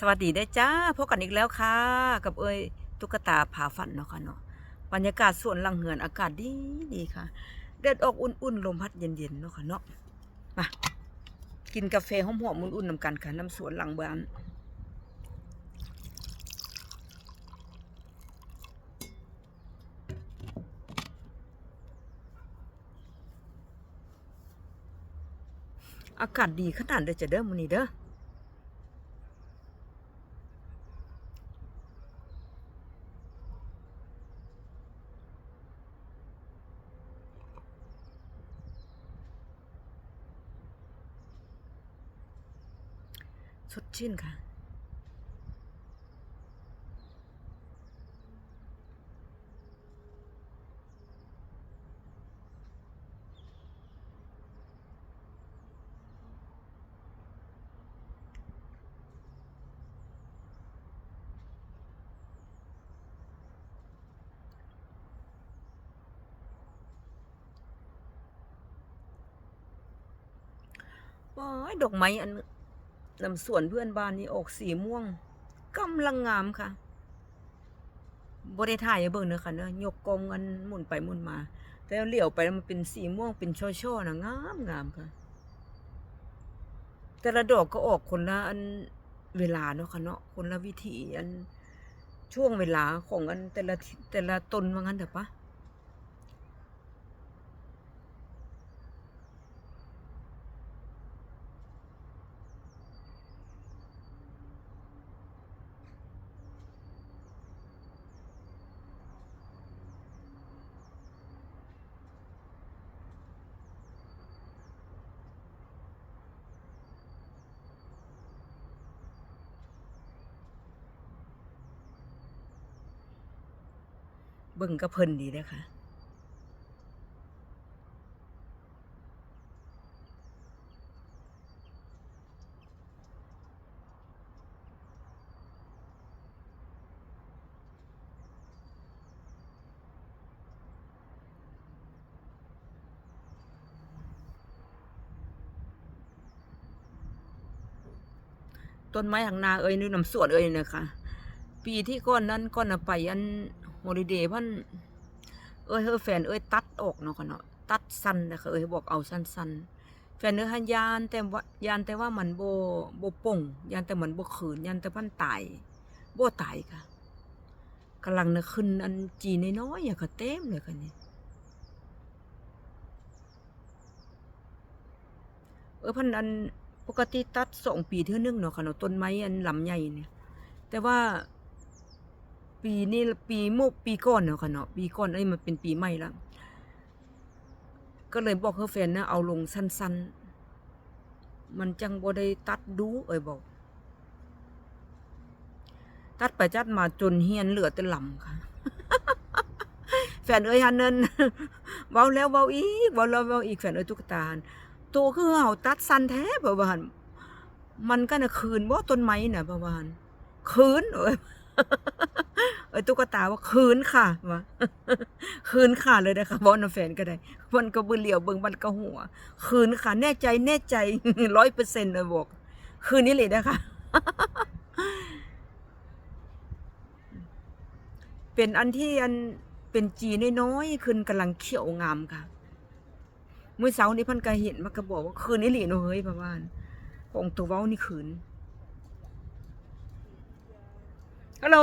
สวัสดีได้จ้าพบกันอีกแล้วค่ะ กับเอ้ยตุ๊กตาผาฝันเนาะค่ะเนาะบรรยากาศสวนหลังเหือนอากาศดีดีค่ะแดดออกอุ่นๆลมพัดเย็นๆเนาะค่ะเนาะมากินกาแฟหอมๆอุ่นๆนำกันค่ะน้ำสวนหลังบ้านอากาศดีขนาดเด้อจะเด้อมื้อนี้เด้อ ดชื่นค่ะว้ายดอกไม้อัน นำสวนเพื่อนบ้านนี่ออกสีม่วงกำลังงามค่ะบได้ถ่ายเบิ่งเนอะค่ะเนอะยกกองกันหมุนไปหมุนมา แต่เหลียวไปมันเป็นสีม่วงเป็นช่อๆนะงามงามค่ะ แต่ละดอกก็ออกคนละอันเวลาเนาะค่ะเนาะคนละวิถีอันช่วงเวลาของอันแต่ละแต่ละตนว่างั้นเถอะปะ เบิ่งก็เพลินดีเลยค่ะต้นไม้ทางนาเอ้ยนี่น้ำสวนเอ้ยเนี่ยค่ะปีที่ก้อนนั้นก้อนน่ะไปอัน โฮลิเดย์พันเอ้ยเฮอแฟนเอ้ยตัดออกเนาะค่ะเนาะตัดสั้นนะคะเอ้ยบอกเอาสั้นๆแฟนเอ้ยหันยานแต่ว่ายานแต่ว่ามันโบโบป่งยานแต่มันโบขืนยานแต่พันตายโบตายค่ะกำลังน่ะขึ้นอันจีน้อยๆอะค่ะเต็มเลยค่ะนี่เออพันอันปกติตัดสองปีเท่านึงเนาะค่ะเนาะต้นไม้อันลำใหญ่เนี่ยแต่ว่า ปีนี้ปีโมกปีก่อนเนาะค่ะเนาะปีก่อนเอ้มันเป็นปีใหม่แล้วก็เลยบอกเฮอแฟนนะเอาลงสั้นๆ มันจังบ่ได้ตัดดูเอ้ยบอก ตัดไปจัดมาจนเฮียนเหลือแต่ลำค่ะ แฟนเอ้ยฮันนั่นเว้าแล้วเว้าอีกเว้าแล้วเว้าอีกแฟนเอ้ยตุ๊กตาหั่นโตคือเฮาตัดสั้นแท้บ่ว่านมันก็น่ะคืนบ่ต้นไม้น่ะบ่ว่านคืนเอ้ย เอ้ตุ๊กตาว่าคืนค่ะว่าคืนค่ะเลยนะคะบอนแฟนก็ได้มันก็บือเหลียวเบิงมันก็หัว คืนค่ะ แน่ใจแน่ใจร้อยเปอร์เซ็นต์เลยบอก คืนนี้เลยนะคะ เป็นอันที่อันเป็นจีน้อยๆขึ้นกำลังเขียวงามค่ะเมื่อเช้านี้พันก็เห็นมันก็บอกว่าคืนนี้หลีเนาะเฮ้ยประมาณของตัวเว้านี่คืน ฮัลโหล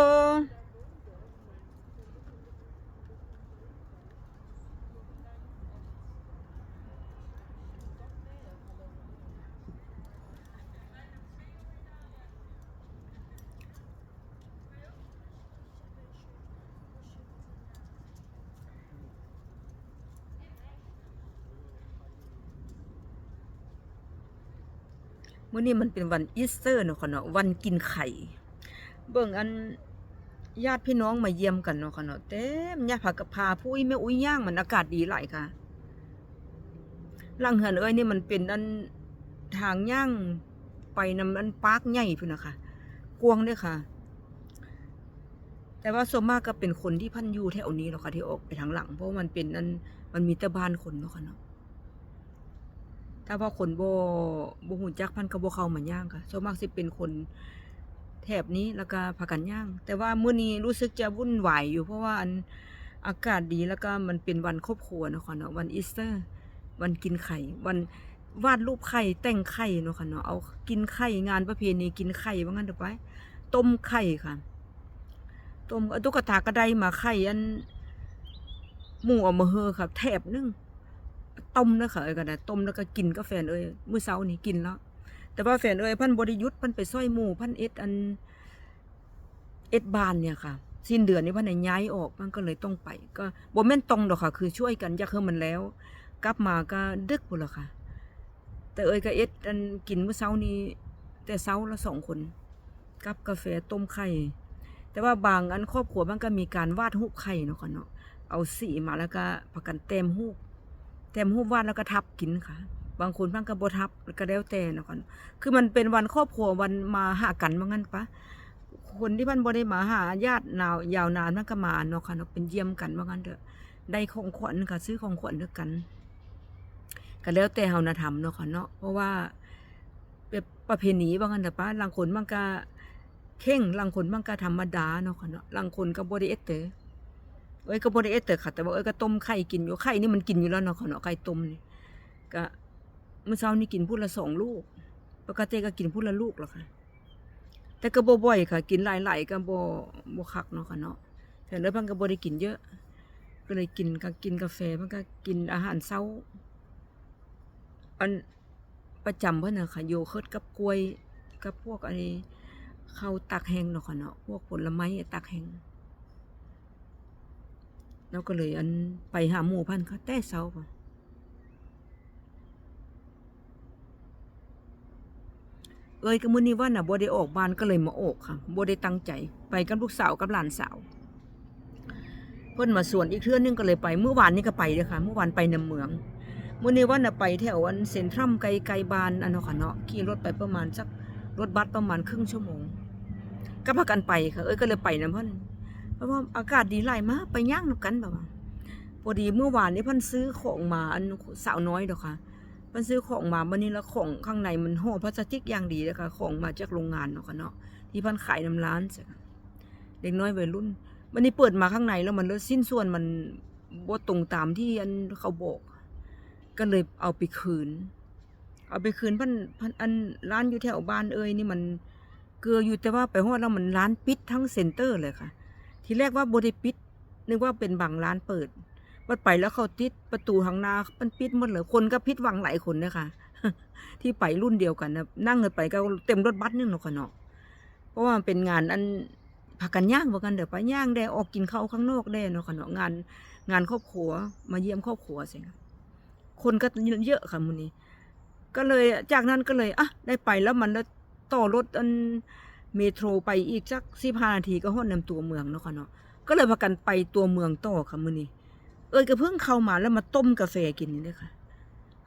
มื้อนี้มันเป็นวันอีสเตอร์เนาะค่ะเนาะวันกินไข่ เบิ่งอันญาติพี่น้องมาเยี่ยมกันเนาะค่ะเนาะเต็มญาติพากับพาผู้อีแม่อุ้ยย่างมันอากาศดีหลายค่ะลังเหือนเอ้ยนี่มันเป็นอันทางย่างไปนำอันปาร์คใหญ่พุ่นนะคะกวางเด้อค่ะ แต่ว่าส่วนมากก็เป็นคนที่พันยูแถวนี้เนาะค่ะที่ออกไปทางหลัง เพราะมันเป็นอันมันมีต่บ้านคนเนาะค่ะเนาะถ้าว่าคนโบ่บ่ฮู้จักพันก็บ่เข้ามาย่างค่ะส่วนมากสิเป็นคน แถบนี้แล้วก็พากันย่าง แต่ว่ามื้อนี้รู้สึกจะวุ่นวายอยู่เพราะว่าอันอากาศดีแล้วก็มันเป็นวันครอบครัวเนาะค่ะเนาะวันอีสเตอร์ วันกินไข่วันวาดรูปไข่แต่งไข่เนาะค่ะเนาะเอากินไข่งานประเพณีกินไข่ว่างั้นเถอะไปต้มไข่ค่ะต้มตุ๊กตากระไดมาไข่อันหมูเอามาเฮอค่ะแถบนึงต้มแล้วค่ะเอ้ยกันนะต้มแล้วก็กินกับแฟเอ้ยมื้อเช้านี่กินแล้ว แต่ว่าแฟนเอ้ยพันบริยุทธ์พันไปซอยหมู่พันเอ็ดอันเอ็ดบานเนี่ยค่ะ สิ้นเดือนนี้พันไหนย้ายออกมันก็เลยต้องไป ก็บ่แม่นตรงดอกค่ะ คือช่วยกันยากให้มันแล้ว กลับมาก็ดึกพุ่นละค่ะ แต่เอ้ยก็เอ็ดอันกินมื้อเช้านี้ แต่เช้าละสองคนกับกาแฟต้มไข่แต่ว่าบางอันครอบครัวมันก็มีการวาดรูปไข่เนาะค่ะเนาะเอาสีมาแล้วก็ประกันเต็มรูปเต็มรูปวาดแล้วก็ทับกินค่ะ บางคนมันก็บ่ทับก็แล้วแต่นะคะคือมันเป็นวันครอบครัววันมาหากันว่างั้นปะคนที่มันบ่ได้มาหาญาตินาวยาวนานมันก็มาเนาะค่ะเนาะเป็นเยี่ยมกันว่างั้นเถอะได้ของขวัญค่ะซื้อของขวัญด้วยกันก็แล้วแต่เฮานะทำเนาะค่ะเนาะเพราะว่าเป็นประเพณีว่างั้นเถอะปะลางคนมันก็เข่งลางคนมันก็ธรรมดาเนาะค่ะเนาะลางคนก็บ่ได้เอเตอเอ้ยก็บ่ได้เอเตอค่ะแต่ว่าเอ้ยก็ต้มไข่กินอยู่ไข่นี่มันกินอยู่แล้วเนาะค่ะเนาะไข่ต้มนี่ก็ เมื่อเช้านี่กินพูดละสองลูก ปกติก็กินพูดละลูกหรอกค่ะ แต่ก็บ่บ่อยค่ะ กินหลายๆก็บ่บ่คักเนาะค่ะเนาะ แต่แล้วพิ่นก็บ่ได้กินเยอะ ก็เลยกินก็กินกาแฟเพิ่นก็กินอาหารเช้า อันประจำเพิ่นน่ะค่ะโยเกิร์ตกับกล้วยกับพวกอันนี้ข้าวตักแห้งเนาะค่ะเนาะ พวกผลไม้ตักแห้งแล้วก็เลยอันไปหาหมู่พันค่ะแต่เช้าป่ะ เอ้ยก็มื้อนี้ว่าน่ะบ่ได้ออกบ้านก็เลยมาออกค่ะบ่ได้ตั้งใจ ไปกับลูกสาวกับหลานสาว เพิ่นมาสวนอีกเทื่อนึงก็เลยไปเมื่อวานนี้ก็ไปเด้อค่ะเมื่อวานไปในเมืองมื้อนี้ว่าน่ะไปแถวอันเซ็นทรัลไกลไกลบ้านอันเนาะค่ะเนาะขี่รถไปประมาณสักรถบัสประมาณครึ่งชั่วโมง ก็พากันไปค่ะ เอ้ยก็เลยไปนํเพิ่นเพราะว่าอากาศดีหลายมากไปย่างนกันแบบว่าพอดีเมื่อวานนี้เพิ่นซื้อของมาอันสาวน้อยดอกค่ะ มันซื้อของมาวันนี้แล้วของข้างในมันห่อพลาสติกอย่างดีเลยค่ะของมาจากโรงงานเนาะค่ะเนาะที่พันขายน้ำร้านเด็กน้อยวัยรุ่นวันนี้เปิดมาข้างในแล้วมันแล้วสิ้นส่วนมันบ่ตรงตามที่อันเขาบอก ก็เลยเอาไปคืน เอาไปคืนพันพันอันร้านอยู่แถวบ้านเอ้ยนี่มันเกลืออยู่แต่ว่าไปฮอดแล้วมันร้านปิดทั้งเซ็นเตอร์เลยค่ะ ทีแรกว่าบ่ได้ปิดนึกว่าเป็นบางร้านเปิด วัดไปแล้วเขาติดประตูทางหน้ามันปิดหมดเลยคนก็พิดวังหลายคนนะคะที่ไปรุ่นเดียวกันนะนั่งกันไปก็เต็มรถบัสนึงเนาะค่ะเนาะเพราะว่ามันเป็นงานอันพักกันย่างว่ากันเดี๋ยวไปย่างได้ออกกินข้าวข้างนอกได้เนาะค่ะเนาะงาน งานครอบครัวมาเยี่ยมครอบครัวสิค่ะคนก็เยอะค่ะมื้อนี้ ก็เลยจากนั้นก็เลยอะได้ไปแล้วมันแล้วต่อรถอันเมโทรไปอีกสัก15นาทีก็ฮอดนำตัวเมืองเนาะค่ะเนาะก็เลยพากันไปตัวเมืองต่อค่ะมื้อนี้ อ้ยก็เพิ่งเข้ามาแล้วมาต้มกาแฟกินนี่เลยค่ะ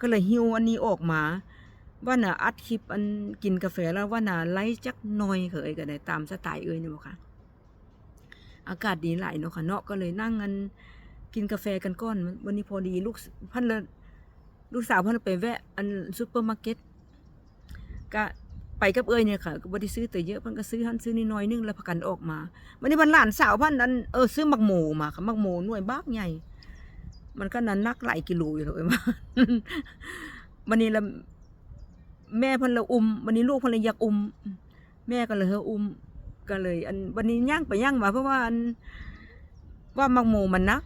ก็เลยหิวอันนี้ออกมา ว่าน่ะอัดคลิปอันกินกาแฟแล้วว่าน่ะไล่จักหน่อยค่ะเอ้ยก็ได้ตามสไตล์เอ้ยนี่บ่ค่ะ อากาศดีหลายเนาะค่ะเนาะก็เลยนั่งกันกินกาแฟกันก่อน วันนี้พอดีลูกพันละลูกสาวพันไปแวะ อันซูเปอร์มาร์เก็ตก็ไปกับเอ้ยเนี่ยค่ะก็บ่ได้ซื้อแต่เยอะพิ่นก็ซื้อหันซื้อนิดหน่อยนึงแล้วพากันออกมาวันนี้วันหลานสาวพันอันเออซื้อมักหมูมาค่ะมักหมูหน่วยบ้ากใหญ่ มันก็นั้นนักหลายกิโลอยู่เลยมาวันนี้ละแม่พันละอุ้มวันนี้ลูกพันละอยากอุ้มแม่ก็เลยเฮออุ้มก็เลย อันวันนี้ย่างไปย่างมาเพราะว่าอันว่ามักโมมันนัก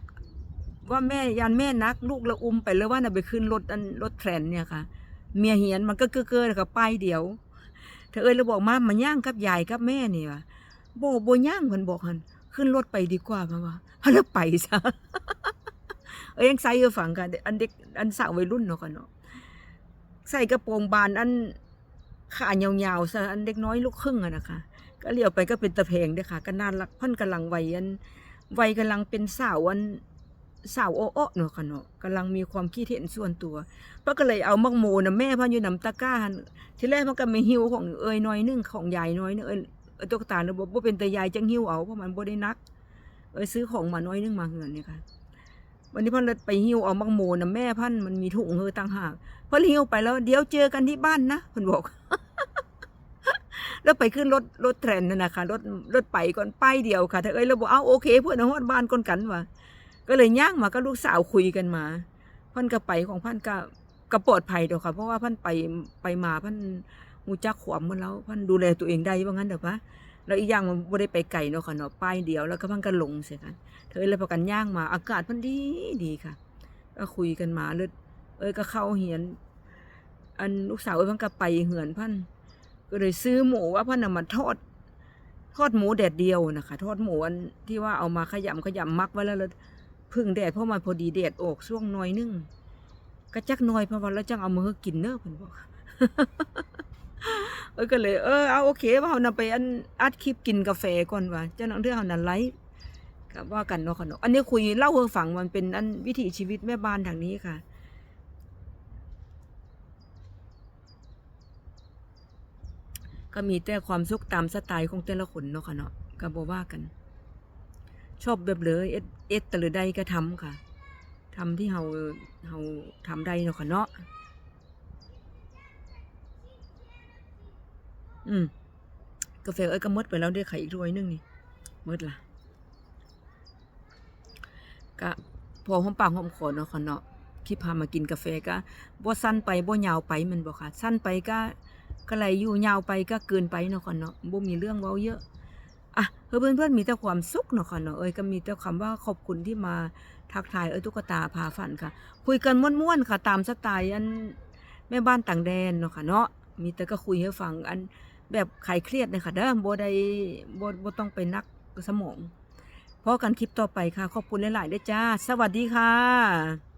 ว่าแม่ยันแม่นัก ลูกละอุ้มไปเลยว่าน่ะไปขึ้นรถอันรถแทรนเนี่ยค่ะ เมียเหียนมันก็เก้อเก้อกับป้ายเดียวเธอเอ้ยเราบอกมามาย่างกับยายกับแม่นี่ว่ะโบโบย่างเพิ่นบอกหันขึ้นรถไปดีกว่ามาว่าพะแล้วไปซะ เอ้ยยังใส่อยู่ฝั่งกันอันเด็กอันสาววัยรุ่นเนาะกันเนาะใส่กระโปรงบานอันขายาวๆซะอันเด็กน้อยลูกครึ่งอะนะคะ ก็เลี้ยวไปก็เป็นตะเพงเด้อค่ะก็น่ารักพันกำลังวัยอันวัยกำลังเป็นสาวอันสาวโอ้อเนาะค่ะเนาะกำลังมีความคิดเห็นส่วนตัวเพิ่นก็เลยเอามักโมนะแม่พันอยู่นำตะก้าหั่นทีแรกมันก็ไม่หิวของเอ้ยน้อยนึงของยายน้อยนึงเอ้ยเอ้ยตุ๊กตาเนาะบ่บ่เป็นต่ยายจังหิวเอาเพราะมันบ่ได้นัก เอ้ยซื้อของมาน้อยนึงมาเฮือนนี่ค่ะ วันนี้พ่นเลไปหิ้วเอามังโมนะแม่พันมันมีถุงเฮอต่างหากเพ่นหิ้วไปแล้ว เดี๋ยวเจอกันที่บ้านนะเพ่นบอก แล้วไปขึ้นรถรถแทรนนั่นนะคะรถรถไปก่อนไปเดียวค่ะถ้าเอ้ยเราบอกเอาโอเคเพื่อนเอาฮอดบ้านก่อนกันว่ะก็เลยย่างมาก็ลูกสาวคุยกันมาพันก็ไปของพันก็ก็ปลอดภัยเดียวค่ะ เพราะว่าพันไปไปมาพันหูจักขวมมันแล้วพันดูแลตัวเองได้ว่างั้นเดี๋ยวปะ แล้วอีกอย่างมันบ่ได้ไปไกลเนาะค่ะเนาะป้ายเดียวแล้วก็พันก็ลงเสียกันเธอเลยประกันย่างมาอากาศพันดีดีค่ะ ก็คุยกันมาเลยเอ้ยก็เข้าเหียน อันลูกสาวเอ้ยพันก็ไปเหือนพันก็เลยซื้อหมูว่าพันน่ะมาทอด ทอดหมูแดดเดียวนะคะทอดหมูอันที่ว่าเอามาขยำขยำมักไว้แล้วแล้วพึ่งแดดเพราะมันพอดีแดดออกช่วงน้อยนึงก็จักน้อยเพราะว่าแล้วจังเอามือกินเนอะเพิ่นบอก เอ้ยก็เลยเออเอาโอเคว่าเอานำไปอันอัดคลิปกินกาแฟก่อนว่าเจ้าน้าเรื่องเอานั้นไลฟ์ก็ว่ากันเนาะค่ะเนาะอันนี้คุยเล่าให้ฟังมันเป็นอันวิถีชีวิตแม่บ้านทางนี้ค่ะก็มีแต่ความสุขตามสไตล์ของแต่ละคนเนาะค่ะเนาะก็บ่ว่ากัน ชอบแบบเลยเอ็ดเอ็ดแต่ละใดก็ทำค่ะทำที่เฮาเฮาทำได้เนาะค่ะเนาะ อืมกาแฟเอ้ยก็มดไปแล้วเด้อค่อีกถ้วยหนึงนี่มดละก็พอหอมปากหอมคอเนาะค่ะเนาะคิพามากินกาแฟก็บ่สั้นไปบ่ยาวไปมันบ่ค่ะ สั้นไปก็ก็ไหลอยู่ยาวไปก็เกินไปเนาะค่ะเนาะบ่มีเรื่องเว้าเยอะอะเพื่อนเพื่อนมีแต่ความสุขเนาะค่ะเนาะเอ้ยก็มีแต่คำว่าขอบคุณที่มาทักทายเอ้ยตุ๊กตาพาฝันค่ะ คุยกันม่วนๆค่ะ ตามสไตล์อันแม่บ้านต่างแดนเนาะค่ะเนาะมีแต่ก็คุยให้ฟังอัน แบบคลายเครียดเลยค่ะเด้อบ่ได้บบต้องไปนักสมองพอกันคลิปต่อไปค่ะ ขอบคุณหลายๆเด้จ้า สวัสดีค่ะ